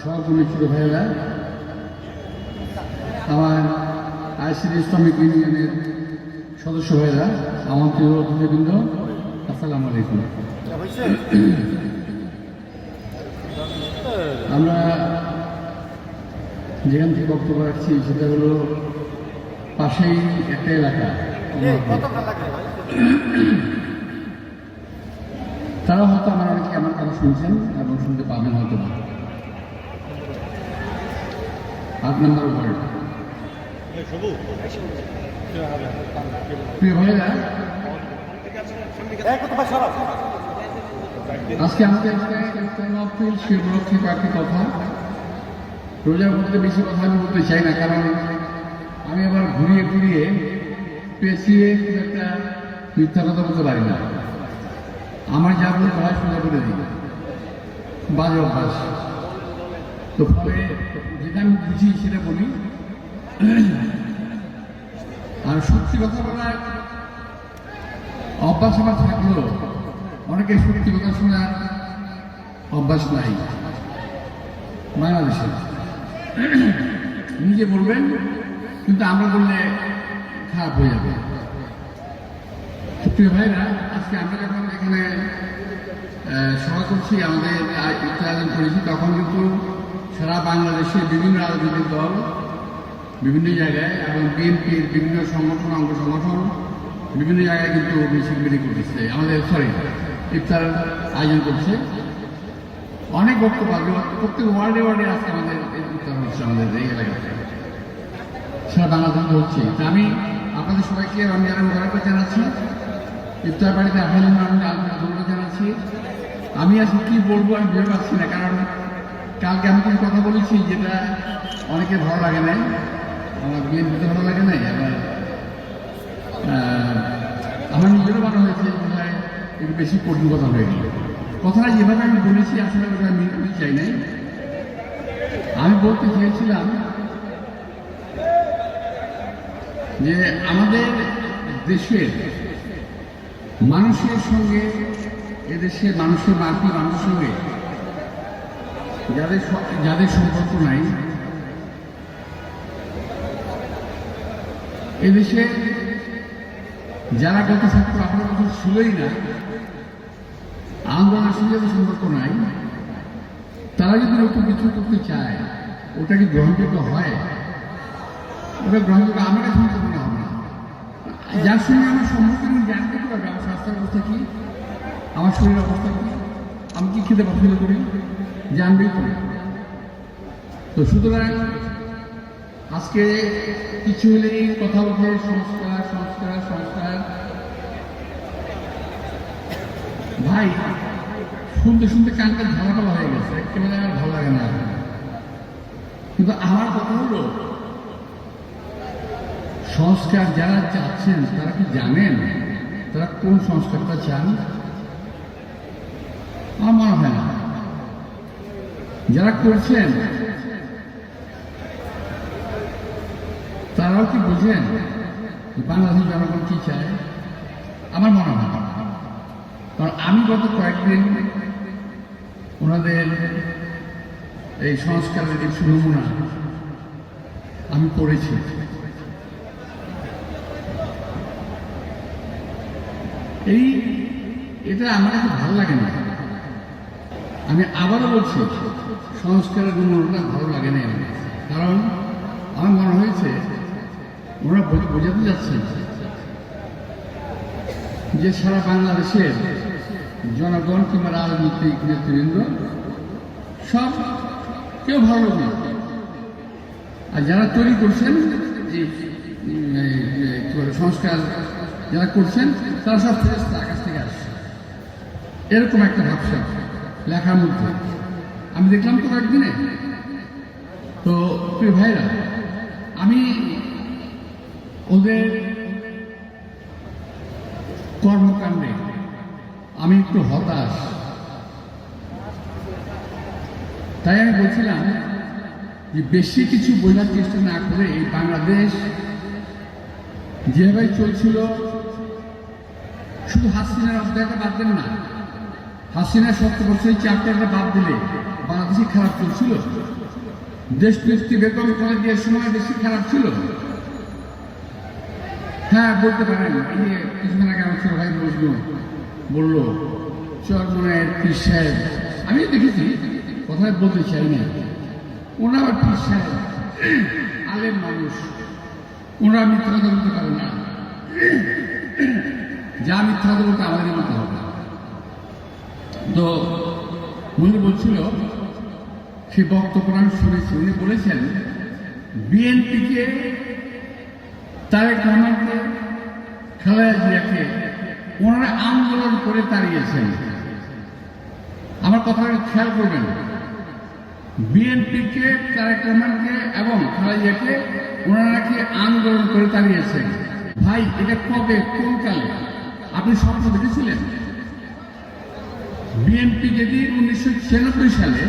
সহকর্মী ছোট ভাইয়েরা। আমার আইসিডি ইসলামিক ইউনিয়নের সদস্য ভাইয়েরা আমার প্রিয় অতিথিবৃন্দ আসসালামু আলাইকুম। আমরা যেখান থেকে বক্তব্য রাখছি সেটা হলো পাশেই একটা এলাকা তারা হয়তো আমার অনেকে আমার কথা শুনছেন এবং শুনতে পাবেন হয়তো না। আট নম্বর ওয়ার্ড প্রিয় ভাইয়েরা, আজকে আমাদের মাহফিল সে কথা। রোজার মধ্যে বেশি কথা আমি বলতে চাই না, কারণ আমি আবার ঘুরিয়ে ঘুরিয়ে পেঁচিয়ে খুব একটা মিথ্যা কথা বলতে পারি না। আমার যা বলে ভাই সোজা করে দিই বাজে অভ্যাস। তো যেটা আমি বুঝি সেটা বলি, আর সত্যি কথা বলার অভ্যাস আমার থাকলেও অনেকে সত্যি কথা শোনার অভ্যাস নাই। বাংলাদেশে। নিজে বলবেন, কিন্তু আমরা বললে খারাপ হয়ে যাবে। প্রিয় ভাইরা আজকে আমরা যখন এখানে সভা করছি, আমাদের আয়োজন করেছি, তখন কিন্তু সারা বাংলাদেশে বিভিন্ন রাজনৈতিক দল, বিভিন্ন জায়গায় এবং বিএনপির বিভিন্ন সংগঠন, অঙ্গ সংগঠন বিভিন্ন জায়গায় কিন্তু মিছিল মিটিং করতেছে। আমাদের সরি ইফতার আয়োজন করছে। অনেক বক্তব্য প্রত্যেক ওয়ার্ডে ওয়ার্ডে আজকে আমাদের ইফতার হচ্ছে আমাদের এই এলাকাতে। সারা বাংলাদেশ হচ্ছে। আমি আপনাদের সবাইকে রমজানের মোবারক জানাচ্ছি। ইফতার বাড়িতে আহ্বান আমি জানাচ্ছি। আমি আজকে কি বলব আমি ভেবে পাচ্ছি না, কারণ কালকে আমি কিছু কথা বলেছি যেটা অনেকের ভালো লাগে নাই। আমার বিএনপিতে ভালো লাগে নাই, আবার আমার নিজেরও ভালো হয়েছে একটু বেশি কঠিন কথা হয়ে গেল। কথাটা যেভাবে আমি বলেছি আসলে ওটা আমি চাই নাই। আমি বলতে চেয়েছিলাম যে আমাদের দেশের মানুষের সঙ্গে, এদেশের মানুষের বাকি মানুষের সঙ্গে যাদের যাদের সম্পর্ক নাই, এদেশে যারা গত সত্তর আঠারো বছর ছিলই না আন্দোলনের সঙ্গে সম্পর্ক নাই, তারা যদি নতুন কিছু করতে চায়, ওটা কি গ্রহণযোগ্য হয়? ওটা গ্রহণযোগ্য, আমার কাছে হবে না। যার সঙ্গে আমার সম্মুখীন জানতে পারবে আমার স্বাস্থ্যের অবস্থা কি, আমার শরীরের অবস্থা কি, আমি কি খেতে পছন্দ করি? জানবেই তো তো সুতরাং আজকে কিছু হলেই কথা উঠে সংস্কার সংস্কার সংস্কার। ভাই, শুনতে শুনতে কানটা ঝালাপালা হয়ে গেছে, একেবারে আমার ভালো লাগে না। কিন্তু আমার কথা হলো, সংস্কার যারা চাচ্ছেন, তারা কি জানেন? তারা কোন সংস্কারটা চান আমার মনে হয় না যারা করছেন, তারাও কি বোঝেন যে বাংলাদেশের জনগণ কি চায়? আমার মনে হয়। কারণ আমি গত কয়েকদিন ওনাদের এই সংস্কারের কিছু নমুনা আমি পড়েছি। এই, এটা আমার কাছে ভালো লাগে না। আমি আবারও বলছি সংস্কারের নমুনাটা ভালো লাগে না কারণ আমার মনে হয়েছে, ওরা বোঝাতে যাচ্ছেন যে সারা বাংলাদেশের জনগণ কিংবা রাজনৈতিক নেতৃবৃন্দ সব কেউ ভালো নেই। আর যারা তৈরি করছেন সংস্কার যারা করছেন, তারা সব ফেরেস্তা আকাশ থেকে আসছে। এরকম একটা ভাবসা লেখার মধ্যে। আমি দেখলাম তো কয়েকদিনে। তো প্রিয় ভাইরা আমি ওদের কর্মকাণ্ডে আমি একটু হতাশ। তাই আমি বলছিলাম যে বেশি কিছু বোঝার চেষ্টা না করে এই বাংলাদেশ যেভাবে চলছিল, শুধু হাসিনার অধ্যায়টা বাদ দেন না হাসিনার সত্তর বছরের চ্যাপ্টারটা বাদ দিলে বাংলাদেশে খারাপ চলছিল দেশ বেতন বেগম খালেদিয়ার সময় বেশি খারাপ ছিল। হ্যাঁ বলতে পারেন। এই যে কিছুদিন আগে আমার ভাই বসল বলল চরমনের পীর সাহেব। আমি দেখেছি, কথায় বলতে চাই না ওনার পীর সাহেব, আলেম মানুষ। ওনারা মিথ্যা কথা বলতে পারে না। যা মিথ্যা কথা বলতে আমাদের বলতে হবে। তো উনি বলছিল সে বক্তব্য আমি শুনেছি, উনি বলেছেন, বিএনপিকে তারেক রহমানকে খালেদা জিয়াকে ওনারা আন্দোলন করে তাড়িয়েছেন। আমার কথাটা খেয়াল করবেন। বিএনপিকে, তারেক রহমানকে এবং খালেদা জিয়াকে ওনারা নাকি আন্দোলন করে তাড়িয়েছেন। ভাই, এটা কবে? কোন কালে? আপনি স্বপ্ন দেখেছিলেন? বিএনপি যদি উনিশশো ছিয়ানব্বই সালে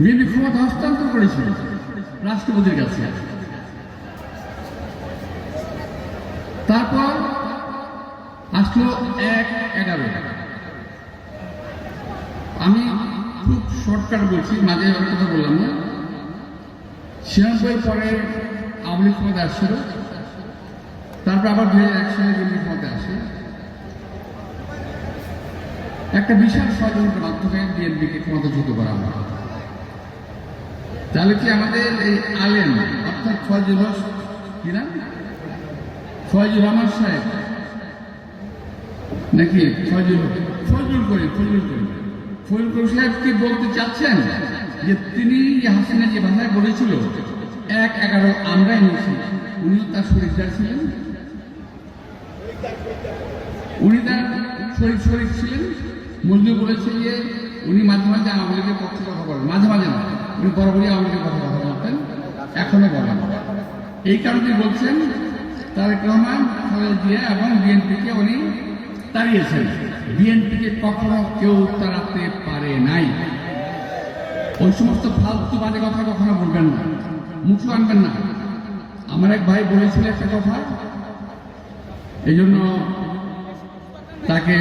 বিএনপি ক্ষমতা হস্তান্তর করেছিল। রাষ্ট্রপতির কাছে। তারপর আসলো এক এগারো। আমি খুব শর্টকাট বলছি, মাঝে অনেক কথা বললাম না। ছিয়ানব্বই পরে আওয়ামী লীগ ক্ষমতা আসছিল। তারপর আবার দুই হাজার এক সালে বিএনপি ক্ষমতা আসে। একটা বিশাল ষড়যন্ত্রের মাধ্যমে বিএনপিকে ক্ষমতাচ্যুত করা হয়। তাহলে কি আমাদের এই আলেম, অর্থাৎ ফয়জুল হক, কি নাম? ফয়জুল রহমান সাহেব। নাকি ফয়জুল ফজলুল করিম ফজলুল করিম। ফজলুল করিম সাহেব কি বলতে চাচ্ছেন যে তিনি হাসিনা যে ভাষায় বলেছিল, এক এগারো আমরাই নিয়েছি, উনিও তার শরীরদার ছিলেন? উনি তার শরীর শরীর ছিলেন? মজদুর বলেছে যে উনি মাঝে মাঝে লীগের পক্ষে কথা বলেন, মাঝে মাঝে না উনি বরাবরই লীগের কথা কথা বলতেন এখনও বলেন। এই কারণে বলছেন, তারেক রহমান জিয়া এবং বিএনপিকে উনি তাড়িয়েছেন। বিএনপিকে কখনো কেউ তাড়াতে পারে নাই। ওই সমস্ত ফালতু বাজে কথা কখনো বলবেন না। মুখে আনবেন না। আমার এক ভাই বলেছিল একটা কথা, এই জন্য তাকে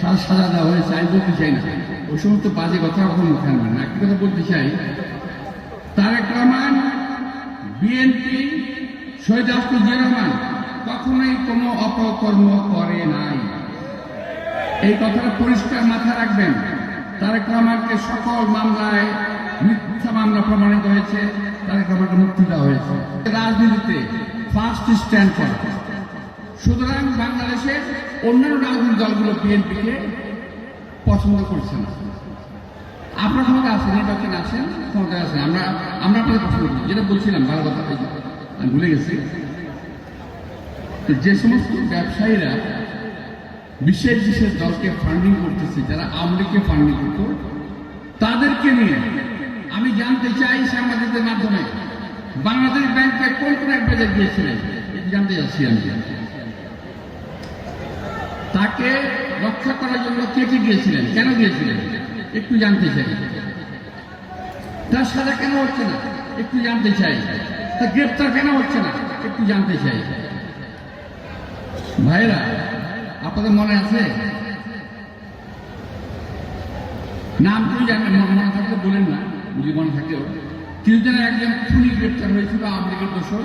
সাজা দেওয়া হয়েছে, আমি বলতে চাই না। ওই সমস্ত বাজে কথা কখনো মুখে আনবেন না। একটা কথা বলতে চাই, তারেক রহমান, বিএনপি, শহীদ আফতুল জিয়া রহমান, কখনোই কোনো অপকর্ম করে নাই। এই কথাটা পরিষ্কার মাথায় রাখবেন। তারেক রহমানকে সকল মামলায় মিথ্যা মামলা প্রমাণিত হয়েছে, তারেক রহমানকে মুক্তি দেওয়া হয়েছে। রাজনীতিতে ফার্স্ট স্ট্যান্ড করা। সুতরাং বাংলাদেশের অন্যান্য রাজনৈতিক দলগুলো বিএনপিকে পছন্দ করছে না। আপনার ক্ষমতা আছে, নির্বাচনে আছেন, ক্ষমতায় আছেন। আমরা আমরা আপনাদের পছন্দ করি। যেটা বলছিলাম, ভালো কথা আমি ভুলে গেছি। যে সমস্ত ব্যবসায়ীরা বিশেষ বিশেষ দলকে ফান্ডিং করতেছে, যারা আওয়ামী ফান্ডিং করতো, তাদেরকে নিয়ে আমি জানতে চাই সাংবাদিকদের মাধ্যমে, বাংলাদেশ ব্যাংকে কোন কোন এক বাজার গিয়েছিলেন জানতে যাচ্ছি আমি। তাকে রক্ষা করার জন্য কে কে গিয়েছিলেন? কেন গিয়েছিলেন? একটু জানতে চাই। তার সাজা কেন হচ্ছে না? একটু জানতে চাই। তার গ্রেপ্তার কেন হচ্ছে না? একটু জানতে চাই। ভাইরা আপনাদের মনে আছে? নাম তুই জানেন মনে থাকলে বলেন না। যদি মনে থাকেও কিছুদিন একজন খুনি গ্রেপ্তার হয়েছিল লীগের দোষর।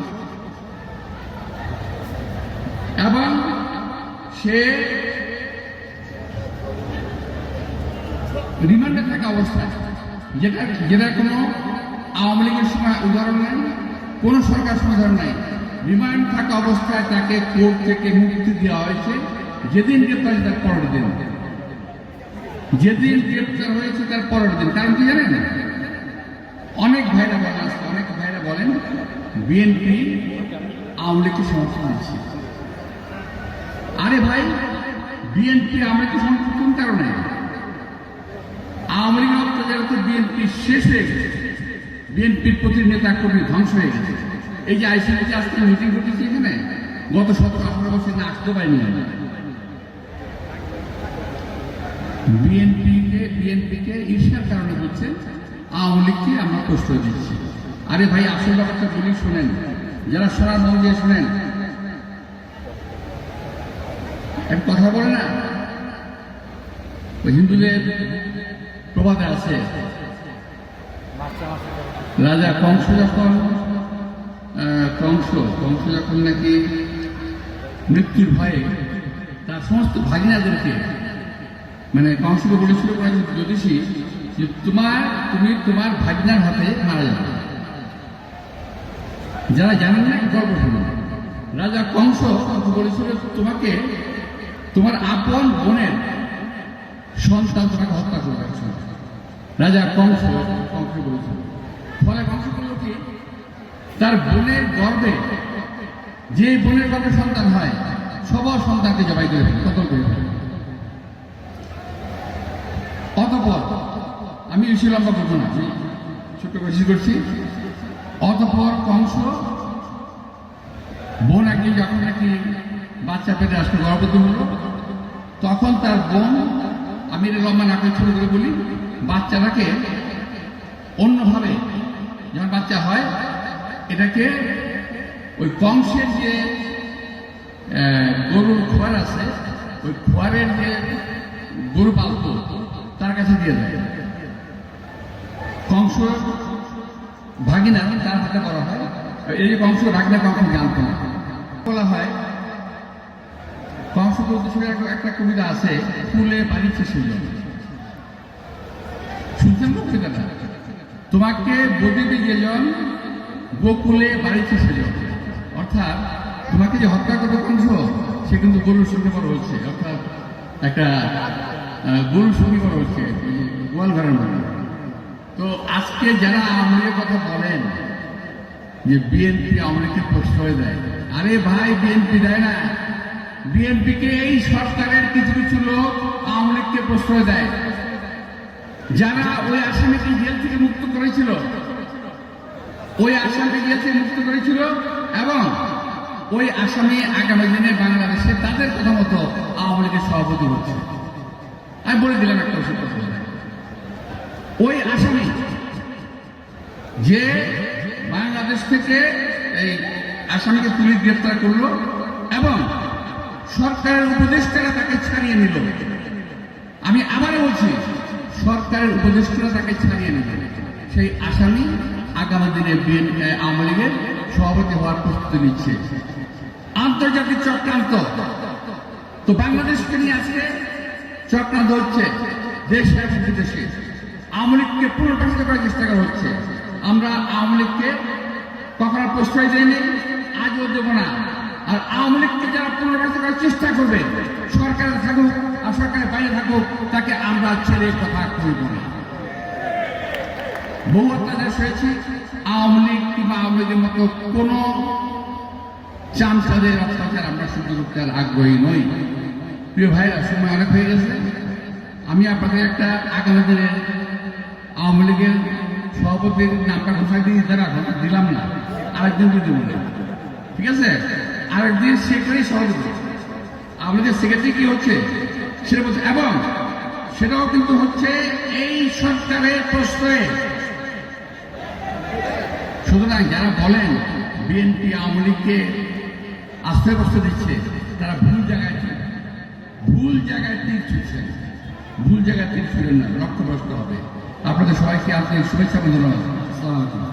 এবং সে রিমান্ডে থাকা অবস্থায় যেটা যেটা কোনো আওয়ামী লীগের সময় উদাহরণ নেই কোনো সরকার সমাধান নাই। রিমান্ড থাকা অবস্থায় তাকে কোর্ট থেকে মুক্তি দেওয়া হয়েছে। যেদিন গ্রেপ্তার তার পরের দিন। যেদিন গ্রেপ্তার হয়েছে তার পরের দিন। কারণ কি জানেন? অনেক ভাইরা বলেন অনেক ভাইরা বলেন, বিএনপি আওয়ামী লীগকে সমর্থন দিচ্ছে। আরে ভাই বিএনপি লীগকে সমর্থন কোন কারণে? আওয়ামী লীগের অত্যাচার তো বিএনপি শেষ হয়ে গেছে বিএনপির প্রতি নেতা কর্মী ধ্বংস হয়ে গেছে। এই যে আইসিআইসি আজকে মিটিং করতেছি এখানে, গত সতেরো আঠারো বছর না আসতে পারিনি আমি। বিএনপিকে বিএনপিকে ঈর্ষার কারণে হচ্ছে আওয়ামী লীগকে আমরা কষ্ট দিচ্ছি। আরে ভাই, আসল ব্যাপারটা বলি, শোনেন। যারা সারা মন শোনেন এক কথা বলে না? হিন্দুদের প্রবাদ আছে। রাজা কংস যখন কংস কংস যখন নাকি মৃত্যুর ভয়ে তার সমস্ত ভাগিনাদেরকে মানে কংসকে বলেছিল জ্যোতিষী যে তোমার, তুমি তোমার ভাগিনার হাতে মারা যাবে। যারা জানেন না গল্প শুনুন রাজা কংস বলেছিল তোমাকে তোমার আপন বোনের সন্তান তোমাকে হত্যা করবে একসঙ্গে। রাজা কংস কংস বলেছিল ফলে কংস করল কি, তার বোনের গর্বে যে বোনের গর্বে সন্তান হয়, সবার সন্তানকে জবাই করে কতল করে। অতপর, আমি বেশি লম্বা করব না ছোট্ট কোশিস করছি অতপর কংস বোন একদিন যখন নাকি বাচ্চা পেটে আসলে গর্ভবতী হলো। তখন তার বোন আমি এটা লম্বা ছোট করে বলি, বাচ্চাটাকে অন্যভাবে যখন বাচ্চা হয়, এটাকে ওই কংসের যে গরুর খোয়ার আছে, ওই খোয়ারের যে গরু পালতো তার কাছে দিয়ে দেয়। কংস ভাগিনা তার হাতে করা হয়। এই কংস, ভাগিনা কংস জানতো বলা হয় বলতে একটা- কবিতা আছে, ফুলে বাড়িছে সুজন শুনছেন তো কবিতাটা? তোমাকে বদিবে যেজন গোকুলে বাড়িছে সেজন অর্থাৎ তোমাকে যে হত্যা করবে কংস সে কিন্তু গরুর সঙ্গে বড় হচ্ছে। অর্থাৎ একটা গরুর সঙ্গে বড় হচ্ছে গোয়াল ঘরের মধ্যে তো আজকে যারা আওয়ামী লীগের কথা বলেন, যে বিএনপি আওয়ামী লীগকে প্রশ্রয় দেয়, আরে ভাই, বিএনপি দেয় না। বিএনপিকে এই সরকারের কিছু কিছু লোক আওয়ামী লীগকে প্রশ্রয় দেয়। যারা ওই আসামিকে জেল থেকে মুক্ত করেছিল, ওই আসামিকে জেল থেকে মুক্ত করেছিল এবং ওই আসামি আগামী দিনে বাংলাদেশে তাদের কথা মতো আওয়ামী লীগের সভাপতি হচ্ছে। আমি বলে দিলাম একটা ওষুধ ওই আসামি যে বাংলাদেশ থেকে এই আসামিকে পুলিশ গ্রেফতার করল এবং সরকারের উপদেষ্টারা তাকে ছাড়িয়ে নিল। আমি আবারও বলছি, সরকারের উপদেষ্টারা তাকে ছাড়িয়ে নিল। সেই আসামি আগামী দিনে আওয়ামী লীগের সভাপতি হওয়ার প্রস্তুতি নিচ্ছে। আন্তর্জাতিক চক্রান্ত। তো বাংলাদেশকে নিয়ে আজকে চক্রান্ত হচ্ছে দেশে এবং বিদেশে। আওয়ামী লীগকে পুনর্বাসিত করার চেষ্টা করা হচ্ছে। আমরা আওয়ামী লীগকে কখনো প্রশ্রয় দেয়নি আজও দেবো না। আর আওয়ামী লীগকে যারা পুনর্বাসিত করার চেষ্টা করবে সরকারে থাকুক আর সরকারের বাইরে থাকুক, তাকে আমরা ছেড়ে কথা কইব না। বহু অত্যাচার হয়েছে আওয়ামী লীগ কিংবা আওয়ামী লীগের মতো কোনো চামচাদের অত্যাচার আমরা সহ্য করতে আগ্রহী নই। প্রিয় ভাইরা, সময় অনেক হয়ে গেছে। আমি আপনাদের একটা আগামী দিনে আওয়ামী লীগের সভাপতির নামটা ঘোষণা দিয়ে দিতে দিলাম না। আরেকদিন দিয়ে দেবো। ঠিক আছে? আরেকদিন সেক্রেটারি সভাপতি আওয়ামী সেক্রেটারি কি হচ্ছে, সেটা বলছে, এবং সেটাও কিন্তু হচ্ছে এই সরকারের প্রশ্রয়ে সুতরাং যারা বলেন বিএনপি আওয়ামী লীগকে আশ্রয় কষ্ট দিচ্ছে, তারা ভুল জায়গায়। ভুল জায়গায় তীর ছুটছেন। ভুল জায়গায় তীর ছুড়েন না লক্ষ্যভ্রষ্ট হবে। আপনাদের সবাইকে আন্তরিক শুভেচ্ছা ধন্যবাদ আসসালামু আলাইকুম।